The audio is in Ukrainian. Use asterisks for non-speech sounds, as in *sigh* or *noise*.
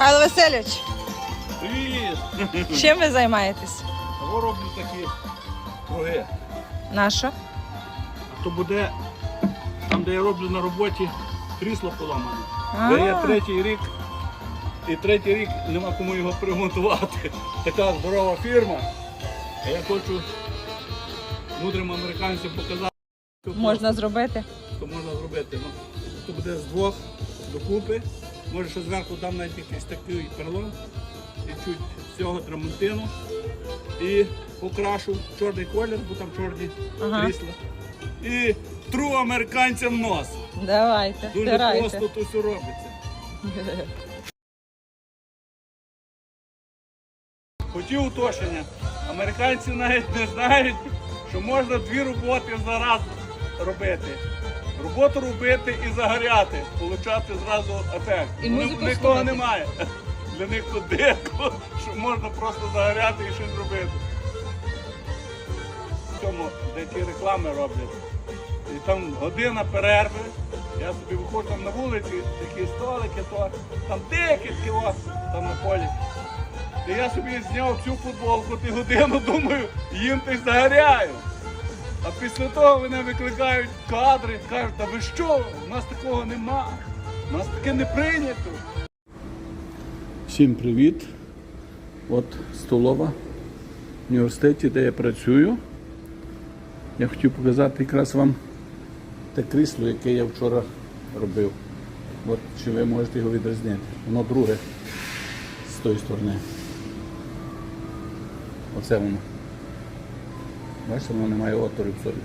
Михайло Васильович, Привіт! чим ви займаєтесь? Або роблю такі круги. Нащо? То буде там, де я роблю на роботі, крісло поламане. А. Де я третій рік, і третій рік нема кому його примонтувати. Така здорова фірма. А я хочу мудрим американцям показати, що Можна зробити. то можна зробити. Ну, то буде з двох докупи. Може, що зверху дам навіть якийсь такий перлон і чуть цього трамантину. І покрашу чорний колір, бо там чорні Ага. крісла. І тру американцям нос. Давайте, Дуже втирайте. просто то все робиться. *laughs* Хотів уточнення. Американці навіть не знають, що можна дві роботи зараз робити. Роботу робити і загоряти, отримати зразу ефект. І музику слухати. немає. Для них то дико, що можна просто загоряти і щось робити. В цьому, де ті реклами роблять. І там година перерви. Я собі виходжу там на вулиці, такі столики, то там дикі кіо, там на полі. І я собі зняв цю футболку, ти годину думаю, їм ти загоряю. А після того мене викликають кадри, кажуть, та ви що? У нас такого нема. У нас таке не прийнято. Всім привіт. От столова в університеті, де я працюю. Я хотів показати якраз вам те крісло, яке я вчора робив. От чи ви можете його відрізнити. Воно друге з тої сторони. Оце воно. Бачите, воно немає отворів в собі.